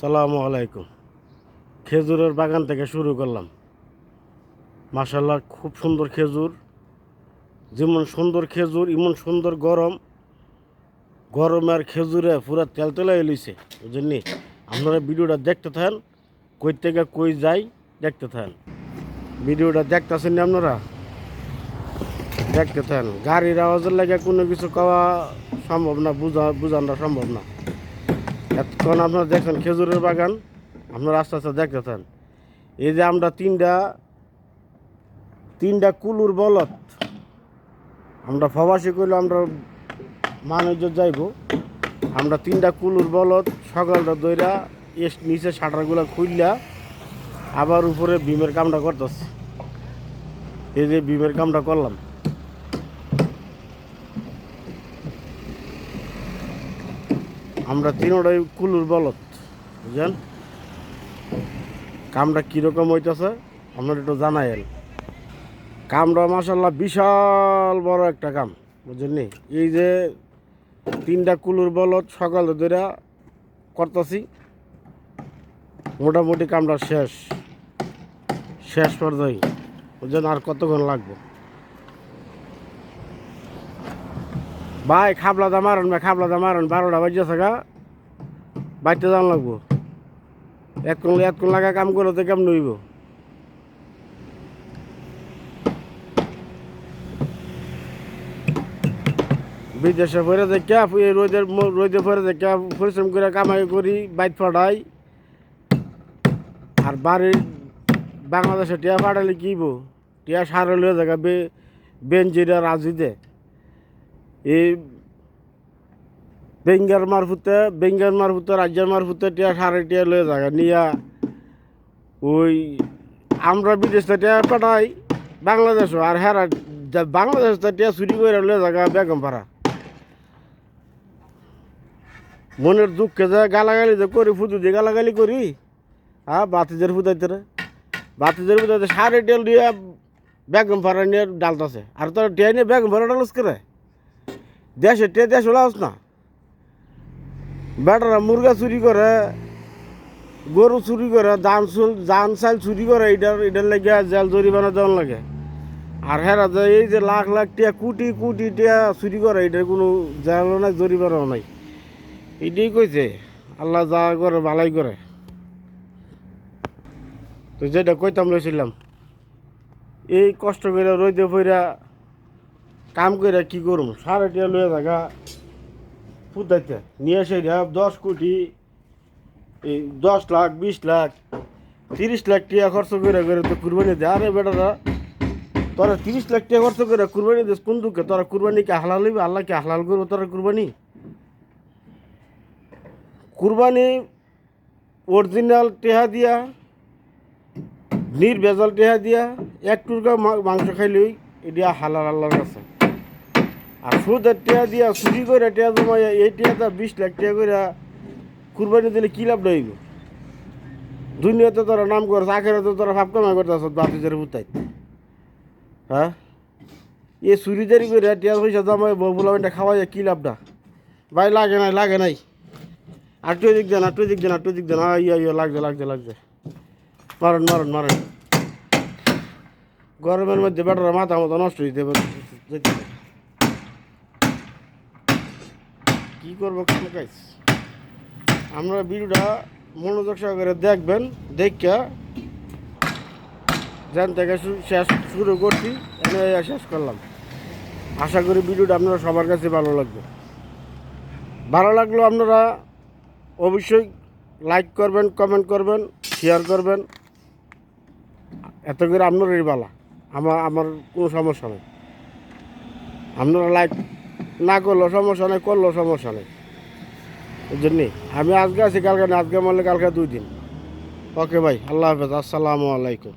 সালামু আলাইকুম। খেজুরের বাগান থেকে শুরু করলাম। মাসাল্লাহ খুব সুন্দর খেজুর। যেমন সুন্দর খেজুর এমন সুন্দর গরম। গরমের খেজুরে পুরা তেল তেলা এলিছে বুঝলেন আপনারা ভিডিওটা দেখতে থাকেন, কই থেকে কই যাই দেখতে থাকেন। ভিডিওটা দেখতেছেন আপনারা? দেখতে থাকেন। গাড়ির আওয়াজের লাগে কোনো কিছু খাওয়া সম্ভব না, বুঝা বুঝানো সম্ভব না। এতক্ষণ আপনারা দেখছেন খেজুরের বাগান, আপনারা আস্তে আস্তে দেখতেছেন। এই যে আমরা তিনটা তিনটা কুলুর বলত আমরা প্রবাসী করলে আমরা মানুষ যাইব। আমরা তিনটা কুলুর বলত সকালটা দইরা এস নিচে শাটারগুলো খুললা আবার উপরে বিমের কামটা করতেছি। এই যে বিমের কামটা করলাম। আমরা তিনটাই কুলুর বলত বুঝলেন? কামটা কীরকম হইতেছে, আপনার একটু জানাই জানাইল কামটা মাসাল্লাহ বিশাল বড় একটা কাম, বুঝলেন? এই যে তিনটা কুলুর বলত সকাল ধরে করতেছি, মোটামুটি কামটা শেষ শেষ পর্যায়ে, বুঝলেন? আর কতক্ষণ লাগবে? ভাই, খাবলা দা মারন, ভাই, খাবলা দা মারন, বারোটা বাজে থাকা। বাইতে যাওয়ান লাগবো। এতক্ষণ এতক্ষণ লাগা কাম করে তো কেমন হইব? বিদেশে পরে দেখে রোদের রোদে পরে দেখে পরিশ্রম করে কামাই করি বাইক ফাটাই। আর বাড়ির বাংলাদেশে টিয়া ফাটালে কিব টিয়া সারে লয়ে জায়গা বে বেঞ্জিরা রাজুদে এই বেঙ্গার মারফুতে বেঙ্গার মারফুতে, রাজ্যের মারফুতে টিয়া সাড়ে টিয়া লয়ে জায়গা নিয়া ওই আমরা বিদেশ টিয়া পাঠাই বাংলাদেশ আর হেরা বাংলাদেশ টিয়া চুরি করে লয়ে জায়গা বেগম পাড়া মনের দুঃখে যে গালাগালি যে করি, ফুদু দিয়ে গালাগালি করি হ্যাঁ বাতিদের ফুদাইতে রে। বাতিদের ফুদাইতে সাড়ে টেল দিয়ে বেগম পাড়া নিয়ে ডালতাছে। আর তোর টিয়া নিয়ে বেগম পাড়া ডালস করে? দেশে টে দেশ ওলাস না। বেটারা মুরগা চুরি করে, গরু চুরি করে, ধান চুল ধান চাল চুরি করে এটার এটার লাগে জেল জরিমানা দেওয়ার লাগে। আর হেরা যে এই যে লাখ লাখ টিয়া, কোটি কোটি টিয়া চুরি করে এটার কোনো জেলও নাই, জরিমানাও নাই। এটাই কইছে, আল্লাহ যা করে ভালাই করে। তো যেটা কইতাম লইছিলাম, এই কষ্ট করে রইতে ফইরা কাম করে কি করুম? সাড়ে টিয়া লয়ে থাকা ফুটাইতে নিয়ে এসে দশ কোটি, এই দশ লাখ, বিশ লাখ, তিরিশ লাখ টিয়া খরচ করে করে তো কুরবানি দে আরে বেটারা, তোরা তিরিশ লাখ টিয়া খরচ করে কুরবানি দিস, কোন দুঃখে? তোরা কুরবানি কি হালাল হইবে? আল্লাহ কি হালাল করব তোরা কুরবানি? কুরবানি অরিজিনাল টেহা দিয়া, নির্ভেজাল টেহা দিয়া, এক টুকরা মাংস খাইলেই এটা হালাল আল্লাহর কাছে। আর সুদের টিয়া দিয়া চুরি করে টিয়া জমাই এই টিয়াটা বিশ লাখ টিয়া করে কুরবানি দিলে কী লাভ হইব দুনিয়াতে তোরা নাম করছ, আখেরাতে তোরা ভাব কামাই করতেছ বাতিদের বুতাই হ্যাঁ? এ চুরিদারি করে টিয়া পয়সা জমাই বউলা বেটা খাওয়াই কী লাভটা ভাই, লাগে নাই লাগে নাই। আটটু দিক দেন আটটু দিক দেন আটটু দিক দেন। ইয়া ইয়া লাগছে লাগছে লাগছে। মারেন মারেন মারেন। গরমের মধ্যে বেটারা মাথা মতো নষ্ট হইতে যেতে পারে। কি করব কেন গাইস? আমরা ভিডিওটা মনোযোগ সহকারে দেখবেন দেখা যেন থেকে শেষ শুরু করছি শেষ করলাম। আশা করি ভিডিওটা আপনারা সবার কাছে ভালো লাগবে। ভালো লাগলেও আপনারা অবশ্যই লাইক করবেন, কমেন্ট করবেন শেয়ার করবেন। এত করে আপনারই বালা। আমার আমার কোনো সমস্যা নেই। আপনারা লাইক না করল, সমস্যা নেই, করল, সমস্যা নেই। ওই জন্যে আমি আজকে আছি, কালকে না, আজকে মারলে কালকে দুই দিন। ওকে ভাই, আল্লাহ হাফেজ, আসসালামু আলাইকুম।